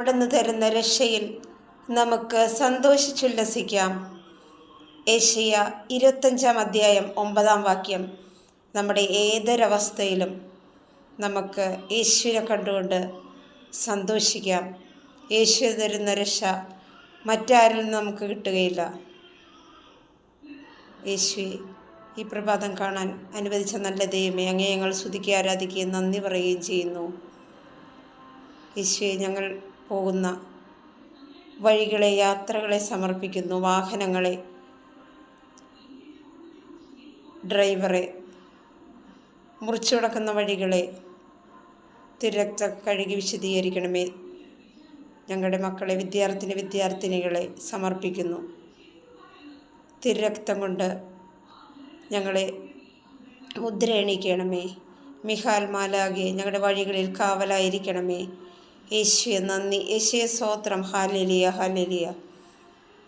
അവിടുന്ന് തരുന്ന രക്ഷയിൽ നമുക്ക് സന്തോഷിച്ചുല്ലസിക്കാം. ഏഷ്യ ഇരുപത്തഞ്ചാം അധ്യായം ഒമ്പതാം വാക്യം. നമ്മുടെ ഏതൊരവസ്ഥയിലും നമുക്ക് യേശുവിനെ കണ്ടുകൊണ്ട് സന്തോഷിക്കാം. യേശു തരുന്ന രക്ഷ മറ്റാരിൽ നമുക്ക് കിട്ടുകയില്ല. യേശുവെ ഈ പ്രഭാതം കാണാൻ അനുവദിച്ച നല്ല ദൈവമേ അങ്ങേ ഞങ്ങൾ സ്തുതിക്കുക ആരാധിക്കുകയും നന്ദി പറയുകയും ചെയ്യുന്നു. യേശുവെ ഞങ്ങൾ പോകുന്ന വഴികളെ യാത്രകളെ സമർപ്പിക്കുന്നു. വാഹനങ്ങളെ ഡ്രൈവറെ മുറിച്ചു കിടക്കുന്ന വഴികളെ തിരക്ത കഴുകി വിശദീകരിക്കണമേ. ഞങ്ങളുടെ മക്കളെ വിദ്യാർത്ഥിനി വിദ്യാർത്ഥിനികളെ സമർപ്പിക്കുന്നു. തിരക്തം കൊണ്ട് ഞങ്ങളെ മുദ്രയണിക്കണമേ മിഹാൽ മാലാകെ ഞങ്ങളുടെ വഴികളിൽ കാവലായിരിക്കണമേ. യേശുവെ നന്ദി. യേശുവെ സ്വോത്രം ഹാലലിയ ഹാലലിയ.